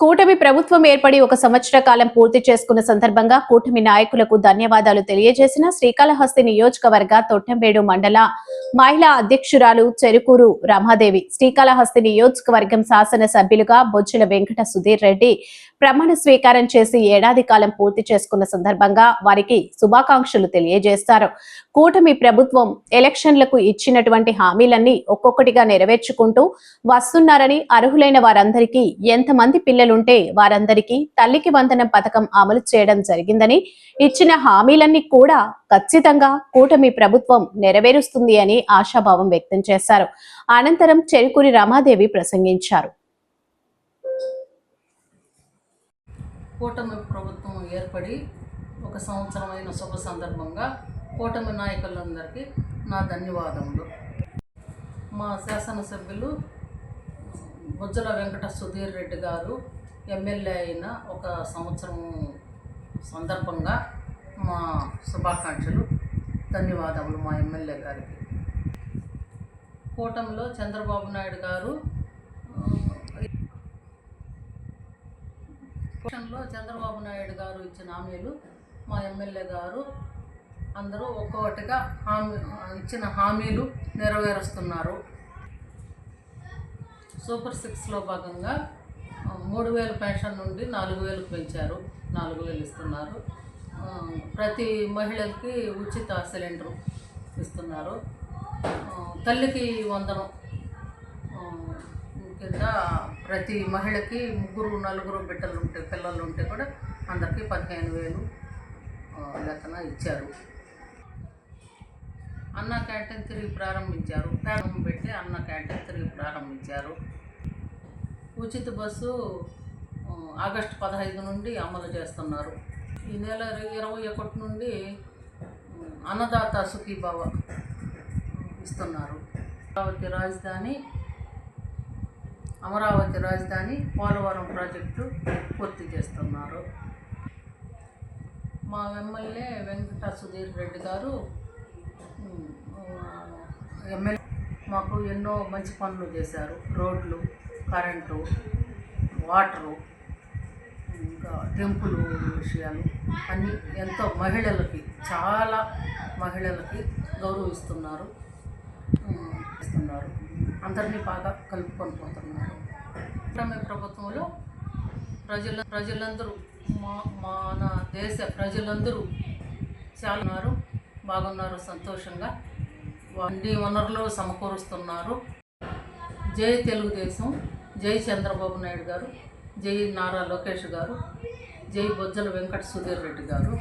కూటమి ప్రభుత్వం ఏర్పడి ఒక సంవత్సర కాలం పూర్తి చేసుకున్న సందర్భంగా కూటమి నాయకులకు ధన్యవాదాలు తెలియజేసిన శ్రీకాళహస్తి నియోజకవర్గ తొట్టంబేడు మండల మహిళా అధ్యక్షురాలు చెరుకూరు రమాదేవి. శ్రీకాళహస్తి నియోజకవర్గం శాసన సభ్యులుగా బొచ్చుల వెంకట సుధీర్ రెడ్డి ప్రమాణ స్వీకారం చేసి ఏడాది కాలం పూర్తి చేసుకున్న సందర్భంగా వారికి శుభాకాంక్షలు తెలియజేస్తారు. కూటమి ప్రభుత్వం ఎలక్షన్లకు ఇచ్చినటువంటి హామీలన్నీ ఒక్కొక్కటిగా నెరవేర్చుకుంటూ వస్తున్నారని అర్హులైన వారందరికీ ఎంతమంది పిల్లలుంటే వారందరికీ తల్లికి వందనం పథకం అమలు చేయడం జరిగిందని ఇచ్చిన హామీలన్నీ కూడా ఖచ్చితంగా కూటమి ప్రభుత్వం నెరవేరుస్తుంది అని ఆశాభావం వ్యక్తం చేశారు. అనంతరం చెరుకూరి రమాదేవి ప్రసంగించారు. కూటమి ప్రభుత్వం ఏర్పడి ఒక సంవత్సరమైన శుభ సందర్భంగా కూటమి నాయకులందరికీ నా ధన్యవాదములు. మా శాసనసభ్యులు బుజ్జల వెంకట సుధీర్ రెడ్డి గారు ఎమ్మెల్యే అయిన ఒక సంవత్సరం సందర్భంగా మా శుభాకాంక్షలు ధన్యవాదములు మా ఎమ్మెల్యే గారికి. కూటమిలో చంద్రబాబు నాయుడు గారు ఎలక్షన్లో చంద్రబాబు నాయుడు గారు ఇచ్చిన హామీలు మా ఎమ్మెల్యే గారు అందరూ ఒక్కొక్కటిగా హామీ ఇచ్చిన హామీలు నెరవేరుస్తున్నారు. సూపర్ సిక్స్లో భాగంగా మూడు వేలు పెన్షన్ నుండి నాలుగు వేలకు పెంచారు. నాలుగు వేలు ఇస్తున్నారు. ప్రతి మహిళలకి ఉచిత సిలిండర్ ఇస్తున్నారు. తల్లికి వందనం. కింద ప్రతి మహిళకి ముగ్గురు నలుగురు బిడ్డలు ఉంటే పిల్లలు ఉంటే కూడా అందరికీ పదిహేను వేలు లెక్కన ఇచ్చారు. అన్న క్యాంటీన్ తిరిగి ప్రారంభించారు. ప్రారంభం పెట్టి అన్న క్యాంటీన్ తిరిగి ప్రారంభించారు. ఉచిత బస్సు ఆగస్టు పదహైదు నుండి అమలు చేస్తున్నారు. ఈ నెల ఇరవై ఒకటి నుండి అన్నదాత సుఖీభావ ఇస్తున్నారు. అమరావతి రాజధాని అమరావతి రాజధాని పోలవరం ప్రాజెక్టు పూర్తి చేస్తున్నారు. మా ఎమ్మెల్యే వెంకట సుధీర్ రెడ్డి గారు ఎమ్మెల్యే మాకు ఎన్నో మంచి పనులు చేశారు. రోడ్లు కరెంటు వాటరు ఇంకా టెంపుల్ విషయాలు అన్నీ ఎంతో మహిళలకి చాలా మహిళలకి గౌరవిస్తున్నారు. ఇస్తున్నారు అందరినీ బాగా కలుపుకొని పోతున్నారు కూటమి ప్రభుత్వంలో ప్రజల ప్రజలందరూ మా మన దేశ ప్రజలందరూ చాలా ఉన్నారు బాగున్నారు సంతోషంగా. వండి వనరులు సమకూరుస్తున్నారు. జై తెలుగుదేశం జై చంద్రబాబు నాయుడు గారు జై నారా లోకేష్ గారు జై బొజ్జల వెంకట సుధీర్ రెడ్డి గారు.